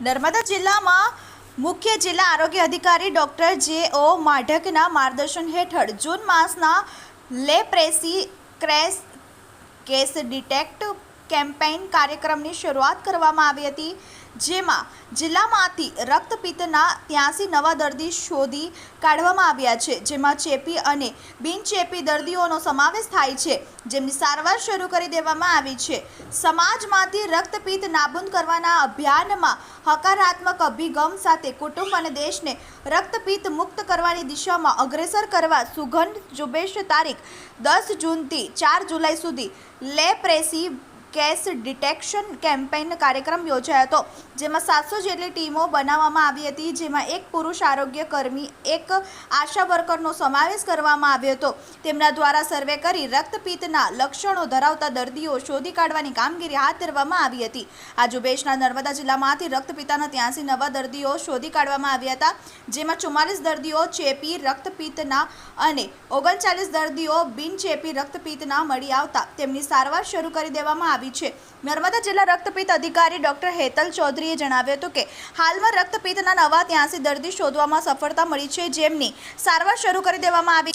નર્મદા જિલ્લામાં મુખ્ય જિલ્લા આરોગ્ય અધિકારી ડૉક્ટર જે ઓ માઢકના માર્ગદર્શન હેઠળ જૂન માસના લેપ્રેસી ક્રેસ કેસ ડિટેક્ટ કેમ્પેઇન કાર્યક્રમની શરૂઆત કરવામાં આવી હતી, જેમાં જિલ્લામાંથી રક્તપિત્તના ત્યાંસી નવા દર્દી શોધી કાઢવામાં આવ્યા છે. જેમાં ચેપી અને બિનચેપી દર્દીઓનો સમાવેશ થાય છે, જેમની સારવાર શરૂ કરી દેવામાં આવી છે. સમાજમાંથી રક્તપિત્ત નાબૂદ કરવાના અભિયાનમાં હકારાત્મક અભિગમ સાથે કુટુંબ અને દેશને રક્તપિત્ત મુક્ત કરવાની દિશામાં અગ્રેસર કરવા સુગંધ ઝુંબેશ તારીખ દસ જૂનથી ચાર જુલાઈ સુધી લેપ્રેસી કેસ ડિટેક્શન કેમ્પેઇન કાર્યક્રમ યોજાયો હતો, જેમાં સાતસો જેટલી ટીમો બનાવવામાં આવી હતી, જેમાં એક પુરુષ આરોગ્ય કર્મી, એક આશા વર્કરનો સમાવેશ કરવામાં આવ્યો હતો. તેમના દ્વારા સર્વે કરી રક્તપિત્તના લક્ષણો ધરાવતા દર્દીઓ શોધી કાઢવાની કામગીરી હાથ ધરવામાં આવી હતી. આ ઝુંબેશના નર્મદા જિલ્લામાંથી રક્તપિત્તાના ત્યાંસી નવા દર્દીઓ શોધી કાઢવામાં આવ્યા હતા, જેમાં ચુમ્માલીસ દર્દીઓ ચેપી રક્તપિત્તના અને ઓગણચાલીસ દર્દીઓ બિનચેપી રક્તપિત્તના મળી આવતા. તેમની સારવાર શરૂ કરી દેવામાં આવી છે. નર્મદા જિલ્લા રક્તપિત્ત અધિકારી ડોક્ટર હેતલ ચૌધરીએ જણાવ્યું હતું કે, હાલમાં રક્તપિત્તના નવા ત્યાંસી દર્દી શોધવામાં સફળતા મળી છે જેમની સારવાર શરૂ કરી દેવામાં આવી.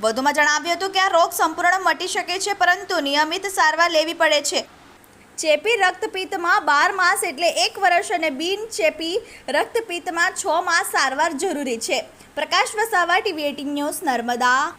વધુમાં જણાવ્યું હતું કે, આ રોગ સંપૂર્ણ મટી શકે છે, પરંતુ નિયમિત સારવાર લેવી પડે છે. ચેપી રક્તપિત્તમાં બાર માસ એટલે એક વર્ષ અને બિનચેપી રક્તપિત્તમાં છ માસ સારવાર જરૂરી છે. Prakash Vasava, TV eighteen news, Narmada.